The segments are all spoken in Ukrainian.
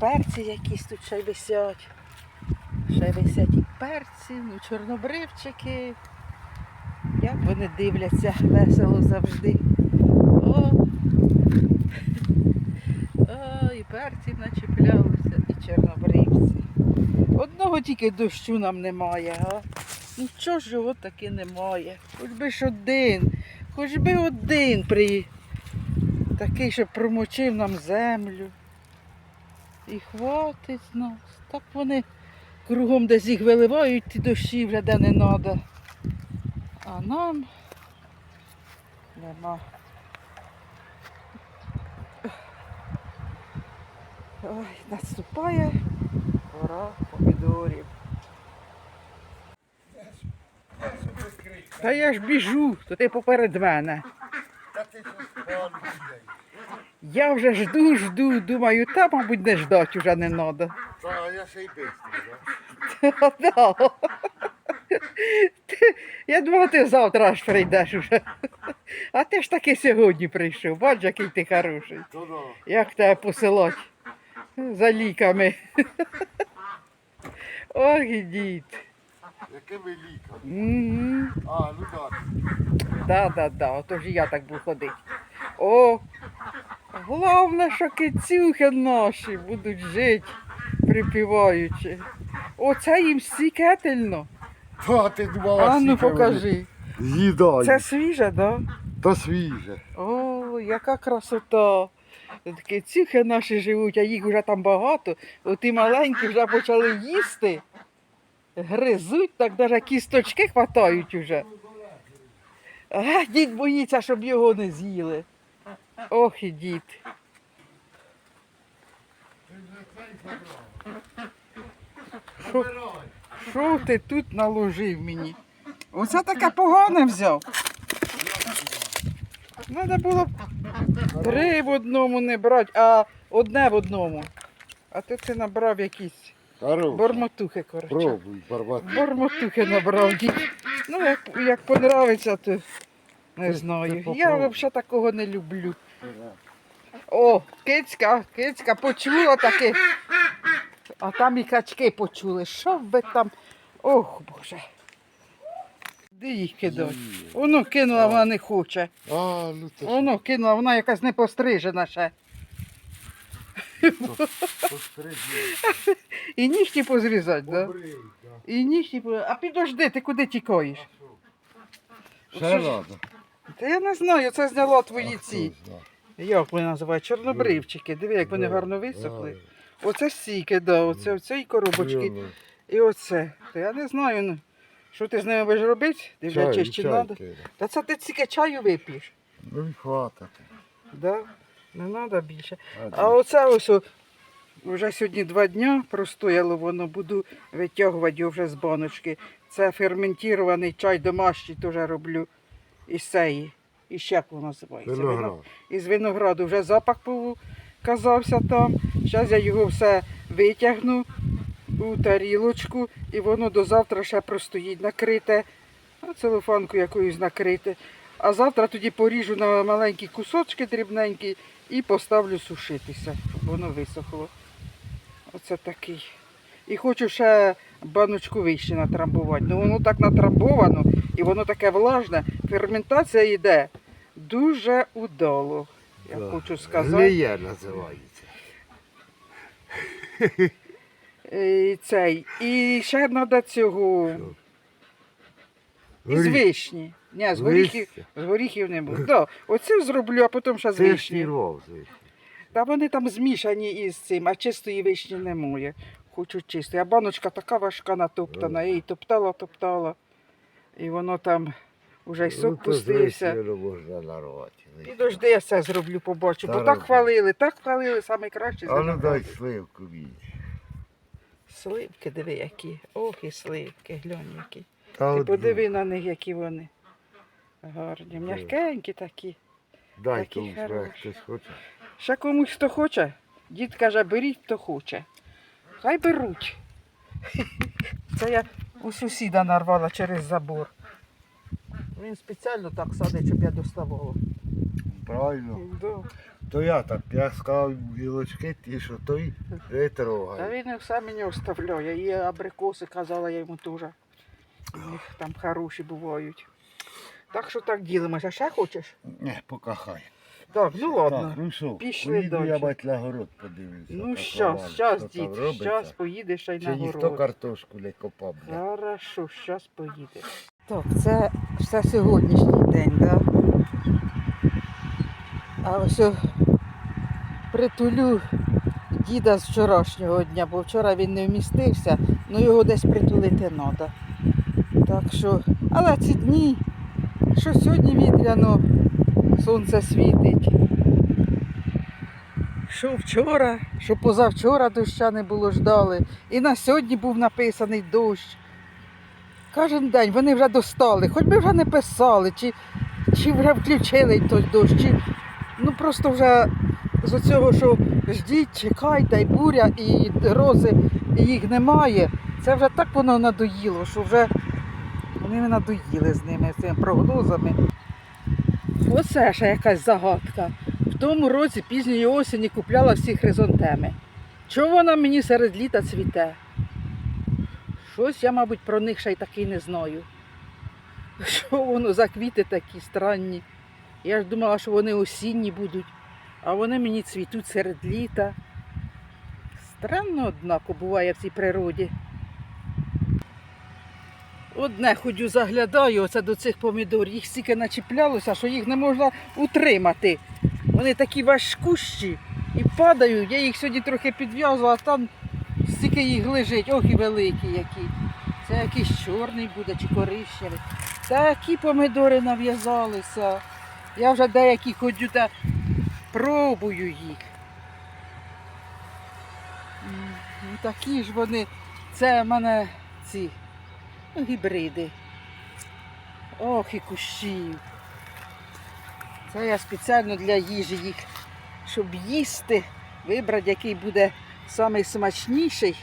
перці якісь тут ще висять. Ще висять і перці, ну чорнобривчики. Як вони дивляться весело завжди. О, О і перці начіплялися, і чорнобривці. Одного тільки дощу нам немає, а? Ну чого ж його таки немає? Хоч би ж один, хоч би один при такий, щоб промочив нам землю. І хватить нас. Так вони кругом десь їх виливають, ті дощі вже де не треба. А нам нема. Ой, наступає пора помідорів. Та я ж біжу, то ти поперед мене. Та ти людей? Я вже жду, жду, думаю, та, мабуть, не ждать уже не треба. Та я ще й. Ти- Я думала, ти завтра аж прийдеш уже. А ти ж таки сьогодні прийшов. Бач, який ти хороший. Як тебе посилать за ліками. Ох, дід. Якими ліками? А, ну так. Да, да, да. Отож і я так буду ходити. О, головне, що кицюхи наші будуть жити, припіваючи. Оце їм стікетельно. Та ти думала, А ну скільки вони покажи. З'їдають. Це свіже, да? Та свіже. О, яка красота. Такі цюхи наші живуть, а їх вже там багато. Оті маленькі вже почали їсти. Гризуть, так навіть кісточки хватають уже. А, дід боїться, щоб його не з'їли. Ох і дід. Що, ти тут наложив мені? Оце таке погане взяв. Треба було б три в одному не брати, а одне в одному. А ти це набрав якісь Хорош. бормотухи, коротше. Пробуй, барбат. Бормотухи набрав дід. Ну, як, як понравиться, то не знаю. Я взагалі такого не люблю. О, кицька, кицька почула таке. А там і качки почули. Що ви там? Ох, Боже. Де їх кидати? Воно кинула, вона не хоче. А, ну то Воно кинула, вона якась не пострижена ще. І нігті позрізати, да? І нігті по- А підожди, ти куди тікаєш? Ще рада. Та я не знаю, це зняла твої ці. Знає. Як вони називають? Чорнобривчики. Диви, як вони гарно висохли. Оце стійки, да, оце в цій коробочці. Прямо. І оце. Та я не знаю, ну, що ти з ними будеш робити? Дивлячись, чи треба. Та це ти тільки чаю вип'єш. Ну і хватить. Да? Не треба більше. А, оце ось вже сьогодні два дні простояло воно, буду витягувати його вже з баночки. Це ферментований чай домашній теж роблю із сеї. І як воно називається? Виноград. Із винограду. Вже запах показався там. Зараз я його все витягну у тарілочку і воно до завтра ще простоїть накрите, целофанку якоюсь накрите. А завтра тоді поріжу на маленькі кусочки дрібненькі і поставлю сушитися, щоб воно висохло. Оце такий. І хочу ще баночку вище натрамбувати. Ну воно так натрамбовано і воно таке влажне. Ферментація йде дуже удало. Я Да. хочу сказати. Гниє називається. І цей. І ще треба цього. Із Горіх. вишні. Ні, з горіхів, з горіхів не буде. Да, оце зроблю, а потім ще з вишні. Та вони там змішані із цим, а чистої вишні немає. Хочу чистої. А баночка така важка натоптана. Я її топтала, топтала. І воно там уже й Ну, сок пустився. вишнею можна. Підожди, я все зроблю, побачу. Та Бо так роби. хвалили, так хвалили, саме краще. А ну дай сливку мені. Сливки, диви, які. Ох, і сливки, глянь які. Та Ти подиви на них, які вони. Гарні, м'якенькі такі. Дай такі комусь хороші. хтось хоче. Ще комусь хто хоче. Дід каже, беріть, хто хоче. Хай беруть. Це я у сусіда нарвала через забор. Він спеціально так садить, щоб я доставала. правильно. Да. То я так, я сказав гілочки ті, що той не Та він все мені оставляє. І абрикоси казала я йому теж. У них там хороші бувають. Так що так ділимося. Ще хочеш? Не, поки хай. Так, ну ладно. Так, ну що, Пішли поїду я бать на город подивлюся. Ну так, щас, Роман, щас, що дід, робиться. щас поїдеш ще й на Чи ніхто город. картошку не копав, бля. Хорошо, щас поїдеш. Так, це все сьогоднішній день, так? Да? А ось о, притулю діда з вчорашнього дня, бо вчора він не вмістився, ну його десь притулити треба. Так що, але ці дні, що сьогодні вітряно, сонце світить. Що вчора, що позавчора доща не було ждали. І на сьогодні був написаний дощ. Кожен день вони вже достали, хоч би вже не писали, чи, чи вже включили той дощ, чи ну просто вже з оцього, що ждіть, чекайте, і буря, і рози, і їх немає. Це вже так воно надоїло, що вже вони надоїли з ними, з цими прогнозами. Оце ще якась загадка. В тому році пізньої осені купляла всі хризантеми. Чого вона мені серед літа цвіте? Щось я, мабуть, про них ще й таки не знаю. Що воно за квіти такі странні. Я ж думала, що вони осінні будуть, а вони мені цвітуть серед літа. Странно, однако, буває в цій природі. Одне ходю заглядаю, оце до цих помідорів. Їх стільки начіплялося, що їх не можна утримати. Вони такі важкущі і падають. Я їх сьогодні трохи підв'язувала, а там стільки їх лежить, ох і великі які. Це якийсь чорний буде чи коричневий. Такі помидори нав'язалися. Я вже деякі ходю та пробую їх. Такі ж вони. Це в мене ці гібриди. Ох, і кущів. Це я спеціально для їжі їх, щоб їсти, вибрати, який буде самий смачніший.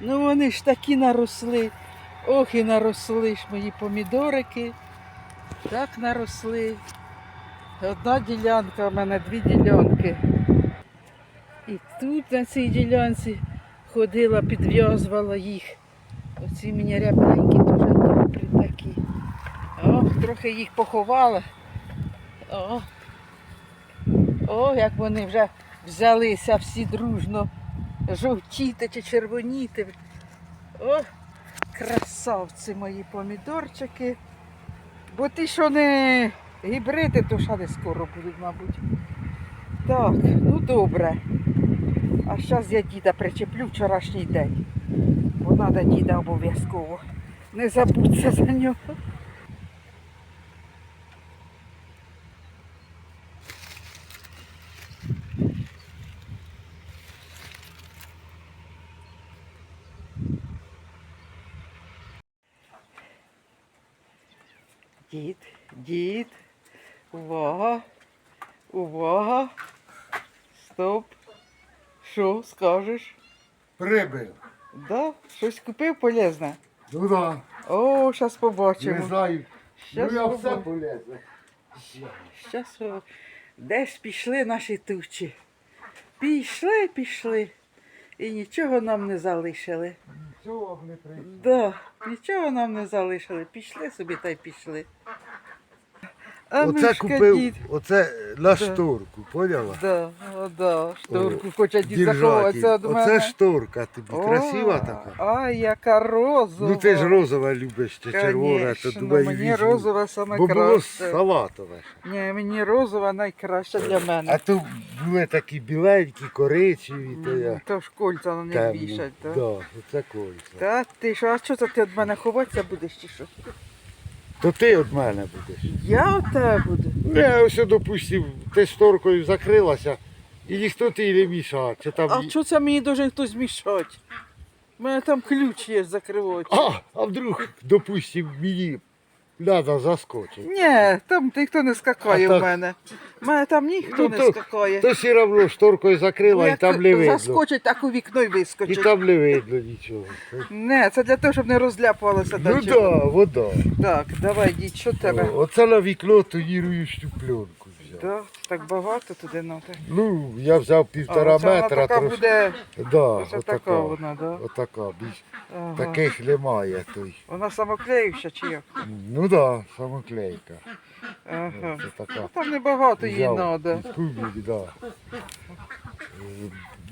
Ну вони ж такі наросли. Ох, і наросли ж мої помідорики. Так наросли. Одна ділянка, в мене дві ділянки. І тут на цій ділянці ходила, підв'язувала їх. Оці мені рябенькі такі. О, трохи їх поховала. О, о, як вони вже взялися всі дружно жовтіти чи червоніти. О, красавці мої помідорчики. Бо ті, що не гібриди, то не скоро будуть, мабуть. Так, ну добре. А зараз я діда причеплю вчорашній день. Бо треба діда обов'язково. Не забудься за нього. Дід, дід, увага, увага. Стоп. Що скажеш? Прибив. Да? Щось купив полезне? Ну да. О, зараз Не побачимо. знаю. Ну Щас я все побачимо. полезне. Щас о, десь пішли наші тучі. Пішли, пішли. І нічого нам не залишили. Нічого не прийшло. Да, нічого нам не залишили. Пішли собі та й пішли. А Оце мишка купив, дід. оце на шторку, поняла? Да, о, да, шторку хоче дід Держать заховатися від її. мене. Оце шторка тобі, красива така. Ай, яка розова. Ну ти ж розова любиш, чи червона, то Конечно, думаю, мені візьму. розова саме Бо було краще. салатове. Ні, мені розова найкраща для мене. А то були такі біленькі, коричневі, то я. То ж кольця на них темні. вішать, так? Да, оце кольця. Та ти що, а що це ти від мене ховатися будеш чи що? То ти від мене будеш. Я от тебе буду. Не, ось, допустим, ти шторкою закрилася, і ніхто ти не мішає. Чи там... А що це мені дуже хтось мішать? У мене там ключ є закривати. а, а вдруг, допустим, мені треба заскочити. Ні, там ніхто не скакає А в так- мене. У мене там ніхто Ну, не то- скакає. То все одно шторкою закрила, і Як там не видно. заскочить, так у вікно й І вискочить. там не видно нічого. Не, це для того, щоб не розляпувалося Ну так, да, вода. Так, давай, діть, що в тебе? О, Оце на вікно тоніруючу пленку взяв. Да, так багато туди треба. Ну, я взяв півтора оце вона метра, така трошки. буде, Да, оце отака. така вона, да? Отака, більш Ага. таких немає той. Вона самоклеївша чи як? Ну да, самоклейка. Ага. Це така. Ну, там небагато їй Взяв треба. кубик, да.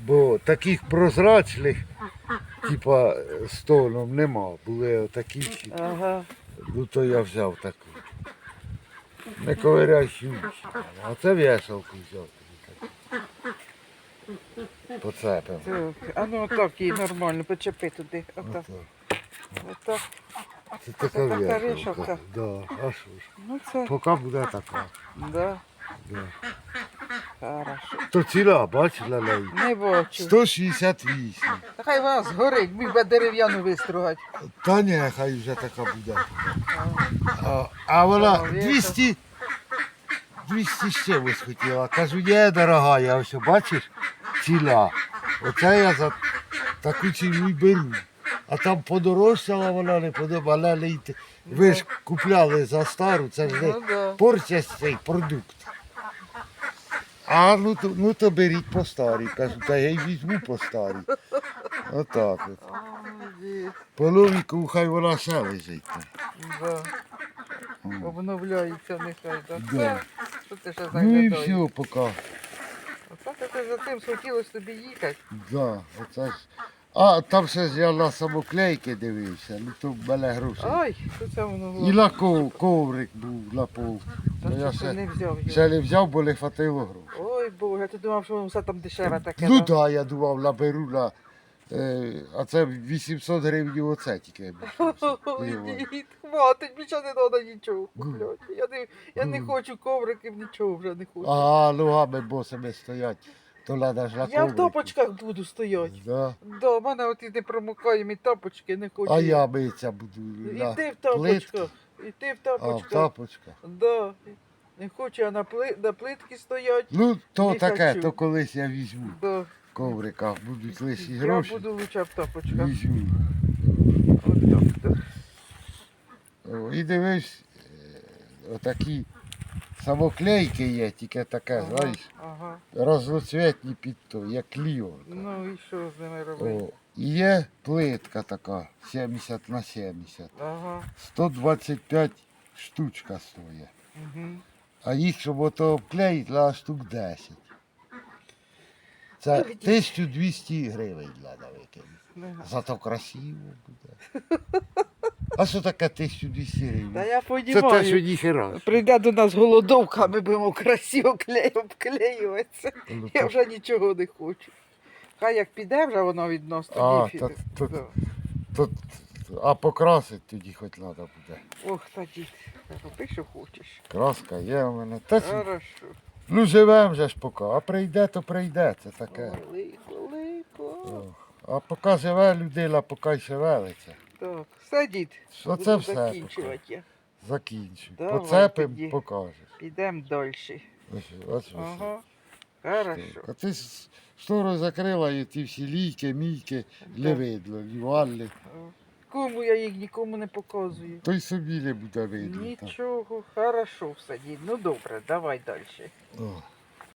Бо таких прозрачних, типа з тоном нема. Були такі, Ага. ну то я взяв таку. Не ковиряючи. А це вішалку взяв. Поцепив. Так. А ну отак її нормально, почепи туди. Отак. Отак. Це така така вішалка. Да. А що ж? Ну це, Поки буде така. да, Да. хорошо. То ціла, бачила неї? Не бачу. 168. Та Хай вона згорить, міг би дерев'яну вистругати. Та ні, хай вже така буде. А, а вона 200, 200 з чимось хотіла. Кажу, є дорога, я ось бачиш, ціла. Оце я за таку ціну й беру. А там подорожчала вона не подобала, але йти. Ви ж купляли за стару, це ж не Ну да. порція цей продукт. А ну то, ну то беріть по старій. Кажу, та я й візьму по старій. Отак от. Молодець. По логіку хай вона ще лежить. там. Да. Обновляється нехай. Да. Да. Це, що ти ще Ну і заглядаєш? все, поки. Оце ти за тим схотілося тобі їхати. Да, оце ж. А там ще я на самоклейки дивився, ну то в мене грошей. Ай, що це воно І було? на ков, коврик був на пол. Та я ще- не взяв його? Ще не взяв, бо не хватило грошей. Ой, Боже, ти думав, що воно все там дешеве таке. Ну да? так, да, я думав, наберу на. Е, а це 800 гривень оце тільки. Ой, дід, хватить, більше не треба нічого купляти. Я не, я не хочу ковриків, нічого вже не хочу. А ногами босими стоять, то треба ж я в коврику. топочках буду стояти. Да. Да, в мене от і не промокаємі тапочки, не хочу. А я миться буду. І На... ти в плитки. тапочках. І ти в А, в тапочках. тапочках. Да. Не хочу, а на, пли... на плитки стоять. Ну, то Не таке, хочу. то колись я візьму. Да. В ковриках будуть лишні Я гроші. буду лучше в тапочках. Візьму. От так, да. О, І дивись, е, отакі самоклейки є, тільки таке, Ага, знаєш, ага. розноцвітні під то, як кліо. Ну і що з ними робити? О, і є плитка така 70 на 70. Ага. 125 штучка стоїть. Угу. А їх, щоб ото обклеїть, треба штук 10. Це 1200 гривень треба викинути. Зато красиво буде. А що таке 1200 Та гривень? я Це те, що понімаю. ніхера. Прийде до нас голодовка, ми будемо красиво клею обклеюватися. Ну, Я то- вже нічого не хочу. Хай як піде вже воно А, тоді. то- фі- то- да. Тут, а покрасити тоді хоч треба буде. Ох, тоді. Роби, що хочеш. Краска є у мене. Та, Хорошо. ну живем же ж поки. А прийде, то прийде. Це таке. Лико, лико. Ох. А поки живе людина, поки й шевелиться. Так. Що Буду все? закінчувати я. Закінчуй. Давай Поцепим, тоді. покажеш. Підемо далі. Ось, ось, ось. Ага. Хорошо. А ти с- штору закрила і ті всі лійки, мійки, Так. видно, ні. Кому я їх нікому не показую. То й собі не буде видно. Нічого, хорошо дід. Ну добре, давай далі. О.